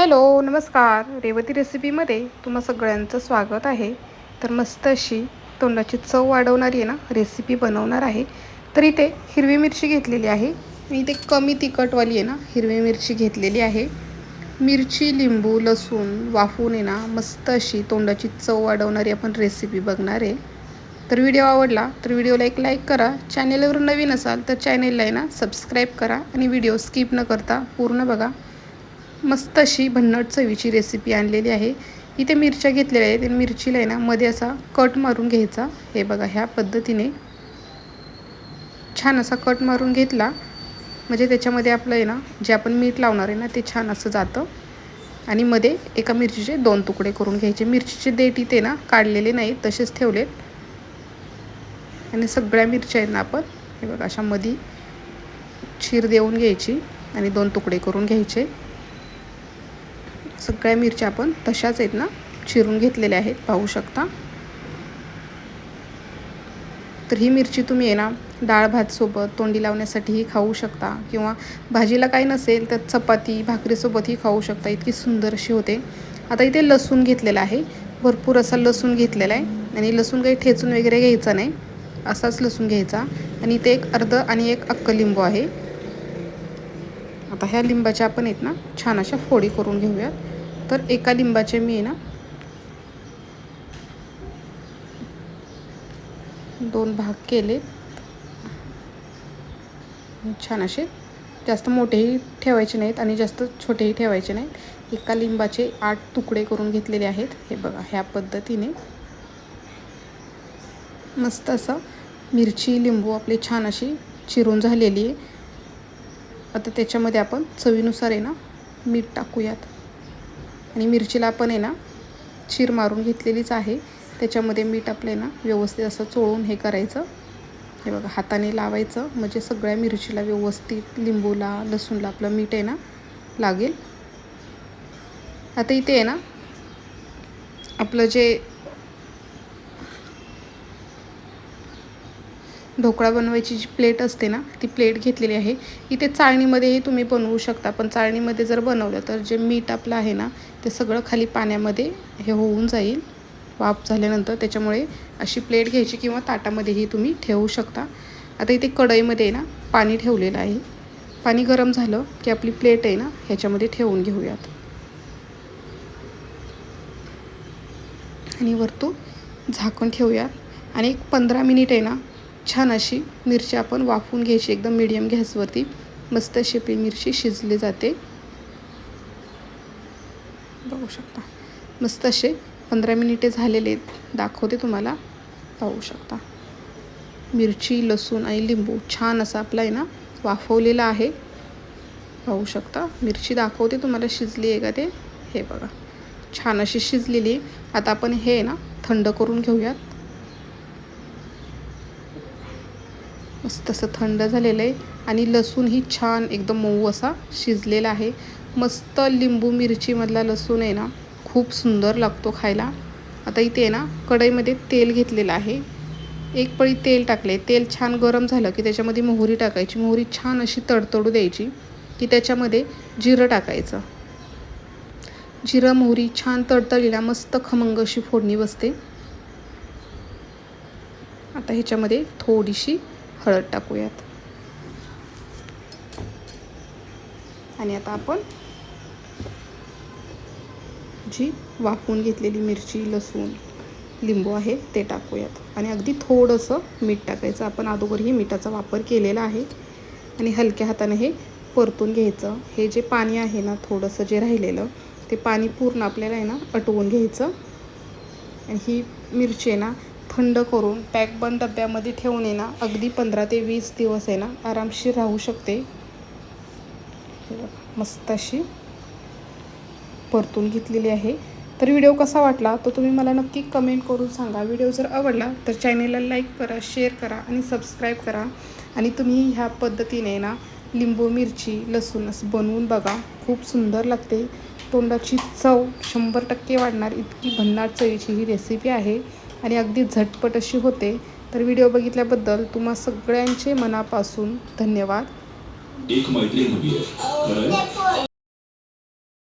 Hello नमस्कार. रेवती रेसिपीमध्ये तुम्हा सगळ्यांचं स्वागत आहे. तर मस्त अशी तोंडाची चव वाढवणारी आहे ना रेसिपी बनवणार आहे. तर इथे हिरवी मिरची घेतलेली आहे. आणि इथे कमी तिखटवाली आहे ना हिरवी मिरची घेतलेली आहे. मिरची लिंबू लसूण वाफून आहे ना मस्त अशी तोंडाची चव वाढवणारी आपण रेसिपी बघणार आहे. तर व्हिडिओ आवडला तर व्हिडिओला एक लाईक करा. चॅनेलवर नवीन असाल तर चॅनेलला आहे ना सबस्क्राईब करा. आणि व्हिडिओ स्किप न करता पूर्ण बघा. मस्त अशी भन्नट चवीची रेसिपी आणलेली आहे. इथे मिरच्या घेतलेल्या आहेत. आणि मिरचीला आहे ना मध्ये असा कट मारून घ्यायचा. हे बघा ह्या पद्धतीने छान असा कट मारून घेतला. म्हणजे त्याच्यामध्ये आपलं आहे ना जे आपण मीठ लावणार आहे ना ते छान असं जातं. आणि मध्ये एका मिरचीचे दोन तुकडे करून घ्यायचे. मिरचीचे देठ इथे ना काढलेले नाहीत तसेच ठेवलेत. आणि सगळ्या मिरच्या आहेत ना आपण हे बघा अशा मध्ये चीर देऊन घ्यायची. आणि दोन तुकडे करून घ्यायचे. सगळ्या मिरच्या आपण तशाच आहेत ना चिरून घेतलेल्या आहेत पाहू शकता. तर ही मिरची तुम्ही आहे ना डाळ भातसोबत तोंडी लावण्यासाठीही खाऊ शकता किंवा भाजीला काही नसेल तर चपाती भाकरीसोबतही खाऊ शकता. इतकी सुंदर अशी होते. आता इथे लसूण घेतलेला आहे. भरपूर असा लसूण घेतलेला आहे आणि लसूण काही ठेचून वगैरे घ्यायचा नाही. असाच लसूण घ्यायचा आणि इथे एक अर्ध आणि एक अक्क लिंबू आहे. आता ह्या लिंबाच्या आपण आहेत ना छान अशा फोडी करून घेऊयात. तर एका लिंबाचे मी आहे ना दोन भाग केले. छान असे. जास्त मोठेही ठेवायचे नाहीत आणि जास्त छोटेही ठेवायचे नाहीत. एका लिंबाचे आठ तुकडे करून घेतलेले आहेत. हे बघा ह्या पद्धतीने. मस्त असं मिरची लिंबू आपली छान अशी चिरून झालेली आहे. आता त्याच्यामध्ये आपण चवीनुसार आहे ना मीठ टाकूयात. आणि मिरचीला पण आहे ना चीर मारून घेतलेलीच आहे. त्याच्यामध्ये मीठ आपले ना व्यवस्थित असं चोळून हे करायचं. हे बघा हाताने लावायचं. म्हणजे सगळ्या मिरचीला व्यवस्थित लिंबूला लसूणला आपलं मीठ आहे ना लागेल. आता इथे आहे ना आपलं जे ढोकळा बनवायची जी प्लेट असते ना ती प्लेट घेतलेली आहे. इथे चाळणीमध्येही तुम्ही बनवू शकता पण चाळणीमध्ये जर बनवलं तर जे मीठ आपलं आहे ना ते सगळं खाली पाण्यामध्ये हे होऊन जाईल वाफ झाल्यानंतर. त्याच्यामुळे अशी प्लेट घ्यायची किंवा ताटामध्येही तुम्ही ठेवू शकता. आता इथे कढईमध्ये ना पाणी ठेवलेलं आहे. पाणी गरम झालं की आपली प्लेट आहे ना ह्याच्यामध्ये ठेवून घेऊयात. आणि वरतून झाकून ठेवूयात. आणि एक पंधरा मिनिट आहे ना छान अशी मिरची आपण वाफवून घ्यायची एकदम मिडियम गॅसवरती मस्त अशी मिरची शिजली जाते. बघू शकता. मस्त असे पंधरा मिनिटे झालेले दाखवते तुम्हाला. पाहू शकता. मिरची लसूण आणि लिंबू छान असा आपला आहे ना वाफवलेला आहे. पाहू शकता. मिरची दाखवते तुम्हाला शिजली आहे का ते? हे बघा. छान अशी शिजलेली आता आपण हे ना थंड करून घेऊयात. मस्त असं थंड झालेलं आहे. आणि लसूण ही छान एकदम मऊ असा शिजलेला आहे. मस्त लिंबू मिरचीमधला लसूण आहे ना खूप सुंदर लागतो खायला. आता इथे ना कढईमध्ये तेल घेतलेलं आहे. एक पळी तेल टाकले तेल छान गरम झालं की त्याच्यामध्ये मोहरी टाकायची. मोहरी छान अशी तडतडू द्यायची की त्याच्यामध्ये जिरं टाकायचं. जिरं मोहरी छान तडतळीला मस्त खमंग अशी फोडणी बसते. आता ह्याच्यामध्ये थोडीशी हळद टाकूयात. आणि आता आपण जी वाफवून घेतलेली मिरची लसूण लिंबू आहे ते टाकूयात. आणि अगदी थोडंसं मीठ टाकायचं. आपण अगोदरही मिठाचा वापर केलेला आहे. आणि हलक्या हाताने हे परतून घ्यायचं. हे जे पाणी आहे ना थोडंसं जे राहिलेलं ते पाणी पूर्ण आपल्याला आहे ना अटवून घ्यायचं. आणि ही मिरची आहे ना थंड करून पॅक बंद डब्यामध्ये ठेवून आहे ना. अगदी पंधरा ते वीस दिवस आहे ना. आरामशीर राहू शकते. मस्त अशी परतून घेतलेली आहे. तर व्हिडिओ कसा वाटला तो तुम्ही मला नक्की कमेंट करून सांगा. व्हिडिओ जर आवडला तर चॅनेलला लाईक करा शेअर करा आणि सबस्क्राईब करा. आणि तुम्ही ह्या पद्धतीने ना लिंबू मिरची लसूण असं बनवून बघा. खूप सुंदर लागते. तोंडाची चव शंभर टक्के वाढणार. इतकी भन्नाट चवीची ही रेसिपी आहे. आणि अगदी झटपट अशी होते. तर व्हिडिओ बघितल्याबद्दल तुम्हा सगळ्यांचे मनापासून धन्यवाद. एक मैत्रीण हवी आहे.